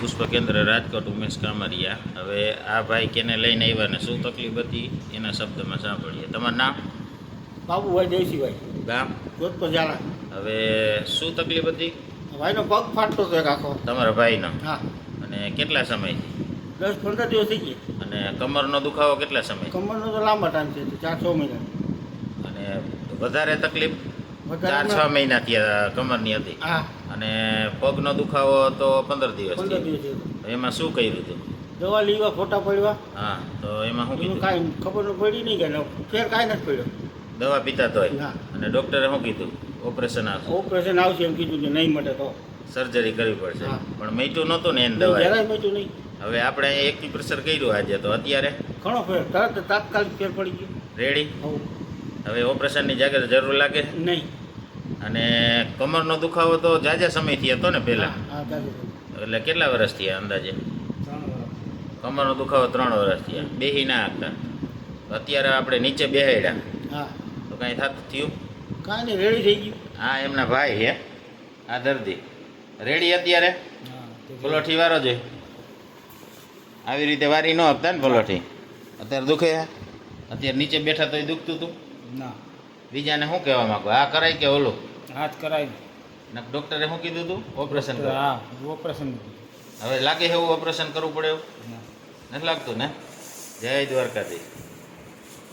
પુષ્પ કેન્દ્ર રાજકોટ ઉમેશ કામરિયા. હવે આ ભાઈ કેને લઈને આવ્યા ને શું તકલીફ હતી એના શબ્દમાં સાંભળીએ. તમારું નામ? બાબુભાઈ દેવસીભાઈ. ગામ? જોધપુર જાણા હવે શું તકલીફ હતી? ભાઈનો પગ ફાટતો હતો આખો. તમારા ભાઈનો? હા. અને કેટલા સમયથી? દસ પંદર દિવસ થઈ ગયા. અને કમરનો દુખાવો કેટલા સમય કમરનો તો લાંબા ટાઈમ છે ચાર છ મહિના. અને વધારે તકલીફ? ચાર છ મહિના ત્યાં કમરની હતી. અને પગનો દુખાવો તો પંદર દિવસ. એમાં શું કર્યું હતું? દવા લીવા ફોટા પડવા હા તો એમાં શું કીધું? કાંઈ ખબર પડી નહીં કે ફેર કાંઈ નથી પડ્યો. દવા પીતા તોય. અને ડૉક્ટરે શું કીધું? ઓપરેશન આવશે. ઓપરેશન આવશે એમ કીધું કે નહીં મટે તો. સર્જરી કરવી પડશે. પણ મટ્યું નહોતું ને એને દવા જરાય નહીં. હવે આપણે એક્યુપ્રેશર કર્યું આજે તો અત્યારે? ઘણો ફેર. તરત તાત્કાલિક ફેર પડી ગયો. રેડી હવું ઓપરેશનની જાગે જરૂર લાગે? નહીં. અને કમરનો દુખાવો તો જાજા સમયથી હતો ને પહેલાં? હા, હા એટલે કેટલા વર્ષ થયા અંદાજે? કમરનો દુખાવો ત્રણ વર્ષ થયા. બેહી ના આપતા અત્યારે આપણે નીચે બેહાડ્યા હા. તો કાંઈ થતું થયું? કાંઈ નહીં રેડી થઈ ગયું. આ એમના ભાઈ હે. આ દર્દી. રેડી અત્યારે? હા પલોઠી વારો જોઈ આવી રીતે વારી ન આપતા ને પલોઠી. અત્યારે દુખે? અત્યારે નીચે બેઠા તોય દુખતું હતું ના. બીજાને શું કહેવા માંગો? આ કરાય કે ઓલું? હાથ કરાવી ને ડૉક્ટરે શું કીધું હતું ઓપરેશન હા ઓપરેશન હવે લાગે છે એવું ઓપરેશન કરવું પડે એવું? નથી લાગતું ને? જય દ્વારકાધીશ.